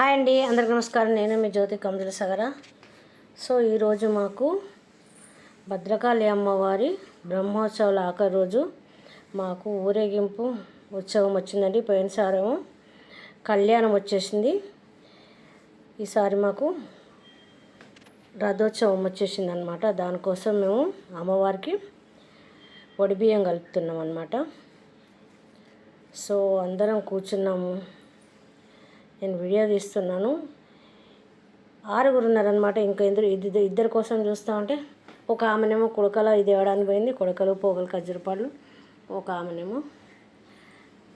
Hi అండి అందరికి నమస్కారం. నేను మీ జ్యోతి కమజల సగర. సో ఈరోజు మాకు భద్రకాళి అమ్మవారి బ్రహ్మోత్సవాల ఆఖరి రోజు మాకు ఊరేగింపు ఉత్సవం వచ్చిందండి. పోయినసారేమో కళ్యాణం వచ్చేసింది. ఈసారి మాకు రథోత్సవం వచ్చేసింది అనమాట దానికోసం మేము అమ్మవారికి బియ్యం కలుపుతున్నాం అనమాట సో అందరం కూర్చున్నాము. నేను వీడియో తీస్తున్నాను. ఆరుగురు ఉన్నారనమాట ఇంకా ఇద్దరు ఇద్దరు ఇద్దరి కోసం చూస్తా ఉంటే ఒక ఆమెనేమో కుడకల ఇది ఇవ్వడానికి పోయింది. కుడకలు పోగలు ఖర్జూరపాళ్ళు ఒక ఆమెనేమో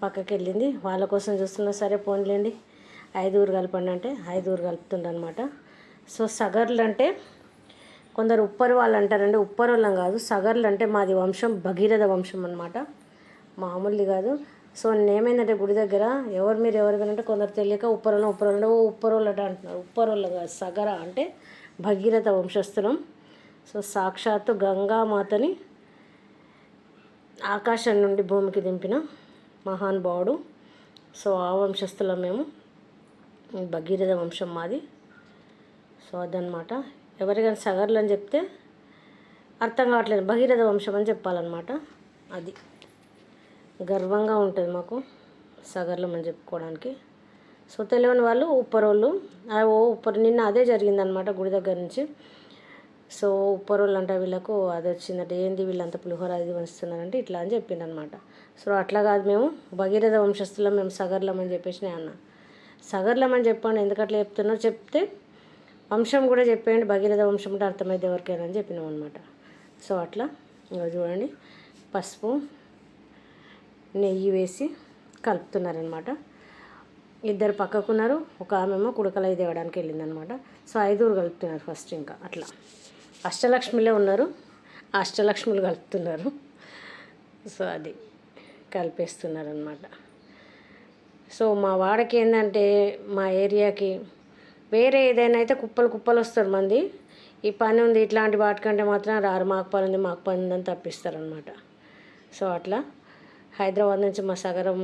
పక్కకి వెళ్ళింది వాళ్ళ కోసం చూస్తున్నా. సరే పోన్లేండి. ఐదుగురు కలపండి అంటే ఐదుగురు కలుపుతుండనమాట సో సగర్లు అంటే కొందరు ఉప్పరు వాళ్ళు అంటారండి ఉప్పరు వాళ్ళం కాదు. సగర్లు అంటే మాది వంశం భగీరథ వంశం అనమాట మామూలుది కాదు. సో ఏమైందంటే గుడి దగ్గర ఎవరు మీరు ఎవరు అంటే కొందరు తెలియక ఉప్పరోళ్ళం ఉప్పరోళ్ళు ఓ అంటున్నారు. ఉప్పరోళ్ళ సగర అంటే భగీరథ వంశస్థులం. సో సాక్షాత్తు గంగామాతని ఆకాశం నుండి భూమికి దింపిన మహానుభావుడు సో ఆ వంశస్థులం మేము. భగీరథ వంశం మాది. సో అదనమాట ఎవరికైనా సగర్లు అని చెప్తే అర్థం కావట్లేదు. భగీరథ వంశం అని చెప్పాలన్నమాట. అది. గర్వంగా ఉంటుంది మాకు సగర్లం అని చెప్పుకోవడానికి. సో తెలియని వాళ్ళు ఉప్పరోళ్ళు ఓ ఉప్పర్ నిన్న అదే జరిగిందనమాట గుడి దగ్గర నుంచి. సో ఉప్పరోళ్ళు అంటే వీళ్ళకు అది వచ్చిందంటే ఏంది వీళ్ళంతా పులిహోర అది వంచుతున్నారంటే ఇట్లా అని చెప్పిండు అనమాట సో అట్లా కాదు మేము భగీరథ వంశస్థులం మేము సగర్లం అని చెప్పేసి నేను అన్న. సగర్లం అని చెప్పండి ఎందుకట్లా చెప్తున్నారు చెప్తే వంశం కూడా చెప్పేయండి భగీరథ వంశం అంటే అర్థమైతే ఎవరికైనా అని చెప్పినాం అనమాట సో అట్లా ఇంకా చూడండి పసుపు నెయ్యి వేసి కలుపుతున్నారనమాట. ఇద్దరు పక్కకున్నారు. ఒక ఆమెమో కుడకలై దేవడానికి వెళ్ళిందనమాట. సో ఐదుగురు కలుపుతున్నారు ఫస్ట్ ఇంకా అట్లా. అష్టలక్ష్మిలే ఉన్నారు. అష్టలక్ష్ములు కలుపుతున్నారు. సో అది కలిపేస్తున్నారనమాట. సో మా వాడకి ఏంటంటే మా ఏరియాకి వేరే ఏదైనా అయితే కుప్పలు కుప్పలు వస్తారు మంది. ఈ పని ఉంది ఇట్లాంటి వాటికంటే మాత్రం రారు మాకు పని ఉంది మాకు పని ఉందని తప్పిస్తారనమాట. సో అట్లా హైదరాబాద్ నుంచి మా సగరం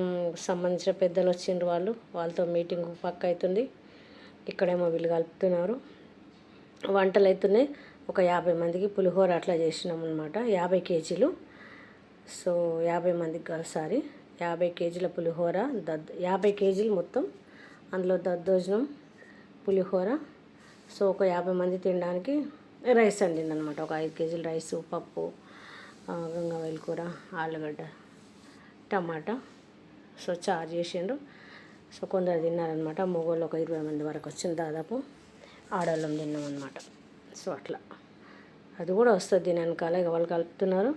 సంబంధించిన పెద్దలు వచ్చిండ్రు వాళ్ళు. వాళ్ళతో మీటింగ్ పక్క అవుతుంది ఇక్కడేమో వీళ్ళు కలుపుతున్నారు. వంటలు అవుతున్నాయి ఒక యాభై మందికి పులిహోర అట్లా చేసినాం అనమాట యాభై కేజీలు. సో యాభై మందికి కలిసారి యాభై కేజీల పులిహోర దద్ యాభై కేజీలు మొత్తం. అందులో దద్దోజనం పులిహోర. సో ఒక యాభై మంది తినడానికి రైస్ వండింది అనమాట ఒక ఐదు కేజీల రైసు పప్పు గంగావాయిల కూర ఆలుగడ్డ. టమాటా. సో చార్జ్ చేసిండ్రు. సో కొందరు తిన్నారనమాట మొగోళ్ళు ఒక ఇరవై మంది వరకు వచ్చింది దాదాపు. ఆడవాళ్ళం తిన్నాం అనమాట సో అట్లా. అది కూడా వస్తుంది దీని వెనకాల ఇక వాళ్ళు కలుపుతున్నారు.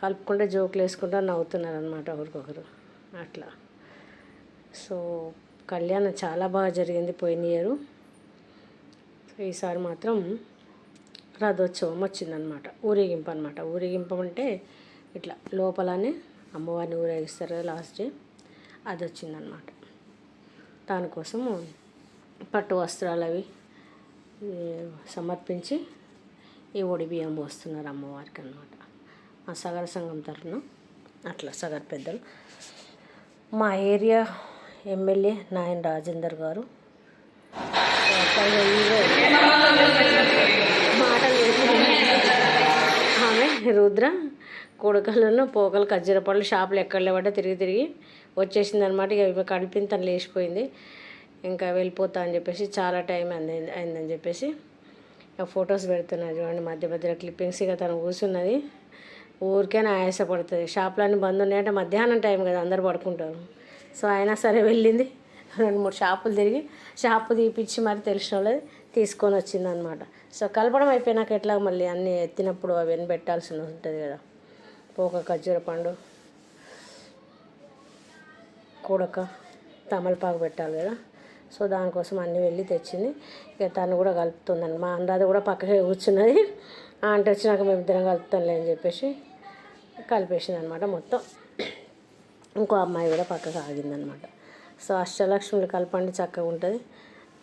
కలుపుకుంటే జోకులు వేసుకుంటా నవ్వుతున్నారు అనమాట ఒకరికొకరు అట్లా. సో కళ్యాణం చాలా బాగా జరిగింది పోయిన ఇయరు. ఈసారి మాత్రం రథోత్సవం వచ్చిందనమాట ఊరేగింపు అనమాట ఊరేగింపు అంటే ఇట్లా లోపలనే అమ్మవారిని ఊరేగిస్తారు లాస్ట్ డే అది వచ్చిందనమాట దానికోసము పట్టు వస్త్రాలు అవి సమర్పించి ఈ ఒడి బియ్యం పోస్తున్నారు అమ్మవారికి అనమాట మా సగర సంఘం తరఫున అట్లా సగర్ పెద్దలు. మా ఏరియా ఎమ్మెల్యే నాయన రాజేందర్ గారు మాటలు ఆమె రుద్ర కొడుకలను పోకలు ఖర్జూరపళ్ళు షాపులు ఎక్కడ లేవట తిరిగి తిరిగి వచ్చేసింది అనమాట ఇక ఇవి కడిపిన తను లేచిపోయింది. ఇంకా వెళ్ళిపోతా అని చెప్పేసి చాలా టైం అయింది అయిందని చెప్పేసి ఇక ఫొటోస్ పెడుతున్నారు చూడండి మధ్య మధ్యలో క్లిప్పింగ్స్. ఇక తను కూర్చున్నది. ఊరికే ఆయాసపడుతుంది. షాపులన్నీ బంద్ ఉన్నాయంటే మధ్యాహ్నం టైం కదా అందరు పడుకుంటారు. సో అయినా సరే వెళ్ళింది. రెండు మూడు షాపులు తిరిగి షాపు తీపిచ్చి మరి తెలిసిన వాళ్ళది తీసుకొని వచ్చింది అనమాట సో కలపడం అయిపోయినాక ఎట్లా మళ్ళీ అన్నీ ఎత్తినప్పుడు అవన్నీ పెట్టాల్సి ఉంటుంది కదా. పోక ఖర్జూర పండు కూడక తమలపాకు పెట్టాలి కదా. సో దానికోసం అన్నీ వెళ్ళి తెచ్చింది. ఇక తను కూడా కలుపుతుందండి మా అనురాధ కూడా పక్కకే కూర్చున్నది. ఆ వచ్చినాక మేము ఇద్దరం కలుపుతాంలే అని చెప్పేసి కలిపేసింది అనమాట మొత్తం. ఇంకో అమ్మాయి కూడా పక్కకు ఆగిందనమాట. సో అష్టలక్ష్ములు కలపండి చక్కగా ఉంటుంది.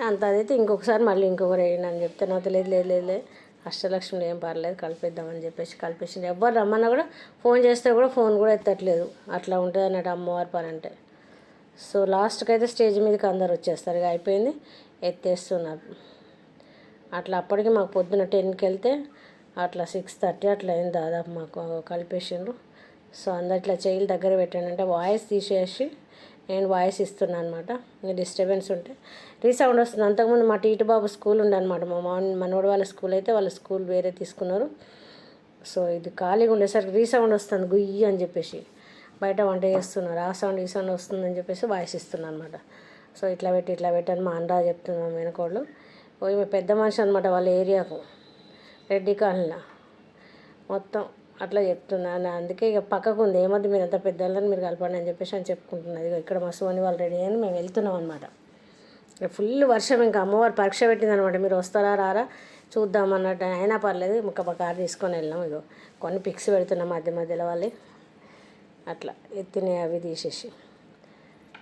అంత అదైతే ఇంకొకసారి మళ్ళీ ఇంకొకరు వేయండి అని చెప్తే నాకు తెలియదు. లేదు లేదు లేదు. అష్టలక్ష్మిలో ఏం పర్లేదు కలిపేద్దామని చెప్పేసి కలిపేసింది. ఎవ్వరు రమ్మన్నా కూడా ఫోన్ చేస్తే కూడా ఫోన్ కూడా ఎత్తట్లేదు. అట్లా ఉంటుంది అన్నట్టు అమ్మవారి పని అంటే. సో లాస్ట్కి అయితే స్టేజ్ మీదకి అందరు వచ్చేస్తారు. ఇక అయిపోయింది ఎత్తేస్తున్నారు. అట్లా అప్పటికి మాకు పొద్దున టెన్కి వెళ్తే అట్లా సిక్స్ థర్టీ అట్లా అయింది దాదాపు మాకు కలిపేసిండ్రు. సో అందరు ఇట్లా చేయిలు దగ్గర పెట్టానంటే అంటే వాయిస్ తీసేసి నేను వాయిస్ ఇస్తున్నాను అనమాట ఇంకా డిస్టర్బెన్స్ ఉంటే. రీసౌండ్ వస్తుంది. అంతకుముందు మా టీటు బాబు స్కూల్ ఉండే అనమాట మా మా మనోడు వాళ్ళ స్కూల్ అయితే వాళ్ళ స్కూల్ వేరే తీసుకున్నారు. సో ఇది ఖాళీగా ఉండేసరికి రీసౌండ్ వస్తుంది. గుయ్యి అని చెప్పేసి. బయట వంట చేస్తున్నారు. ఆ సౌండ్ ఈ సౌండ్ వస్తుందని చెప్పేసి వాయిస్ ఇస్తున్నాను అనమాట సో ఇట్లా పెట్టి ఇట్లా పెట్టని మా అండా చెప్తున్నాం వెనకోళ్ళు. పోయి ఈమె పెద్ద మనిషి అనమాట వాళ్ళ ఏరియాకు. రెడ్డి కాలనీలో. మొత్తం అట్లా చెప్తున్నాను అందుకే ఇక పక్కకు ఉంది. ఏమద్దు మీరు అంత పెద్దవాళ్ళని మీరు కలపండి అని చెప్పేసి అని చెప్పుకుంటున్నది ఇక్కడ మా సోని వాళ్ళు రెడీ అని మేము వెళ్తున్నాం అనమాట ఫుల్ వర్షం ఇంకా అమ్మవారు పరీక్ష పెట్టింది అనమాట మీరు వస్తారా రారా? చూద్దాం అన్నట్టు అయినా పర్లేదు. ఒక కార్ తీసుకొని వెళ్ళాం ఇగో కొన్ని పిక్స్ పెడుతున్నాం మధ్య మధ్యలో వాళ్ళు. అట్లా ఎత్తినాయి అవి తీసేసి.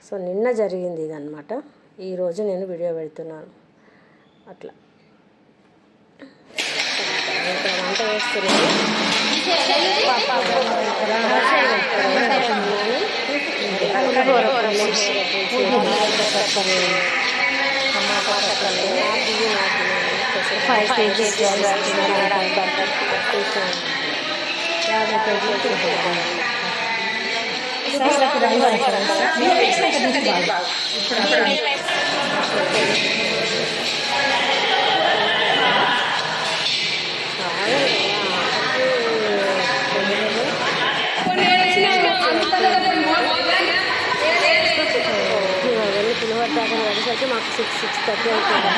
సో నిన్న జరిగింది ఇది ఈరోజు నేను వీడియో పెడుతున్నాను. అట్లా. ఇంకా వంట వేస్తున్నాను ఫైవ్ కేజీస్ యాభై కేజీలు వెళ్ళి దాకా వెళ్ళేసరికి మాకు సిక్స్ సిక్స్ థర్టీ అవుతుంది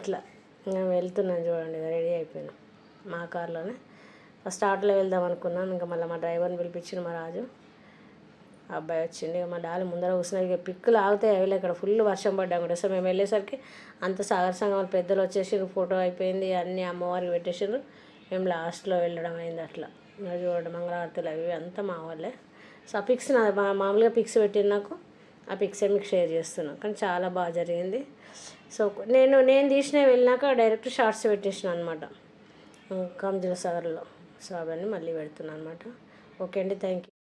అట్లా. ఇంకా వెళ్తున్నాను చూడండి రెడీ అయిపోయినా మా కార్లోనే. ఫస్ట్ ఆటోలో వెళ్దాం అనుకున్నాం ఇంకా మళ్ళీ మా డ్రైవర్ని పిలిపించిండు మా రాజు. అబ్బాయి వచ్చిండు ఇక మా డాలి ముందర కూర్చున్నారు ఇక పిక్కులు ఆగుతాయి అవి ఇక్కడ ఫుల్ వర్షం పడ్డాం కూడా. సో మేము వెళ్ళేసరికి అంత సాగర సంఘం పెద్దలు వచ్చేసారు ఫోటో అయిపోయింది అన్నీ అమ్మవారికి పెట్టేసారు మేము లాస్ట్లో వెళ్ళడం అయింది అట్లా. ఇంకా చూడండి మంగళవార్తలు అవి ఇవి అంతా మా వాళ్ళే. సో ఆ పిక్స్ నా మా- మామూలుగా పిక్స్ పెట్టిన నాకు. ఆ పిక్సే మీకు షేర్ చేస్తున్నాను కానీ చాలా బాగా జరిగింది. సో నేను నేను తీసిన వెళ్ళినాక డైరెక్ట్ షార్ట్స్ పెట్టేసిన అనమాట కంజల సాగర్లో సో అవన్నీ మళ్ళీ పెడుతున్నాను అనమాట ఓకే అండి థ్యాంక్ యూ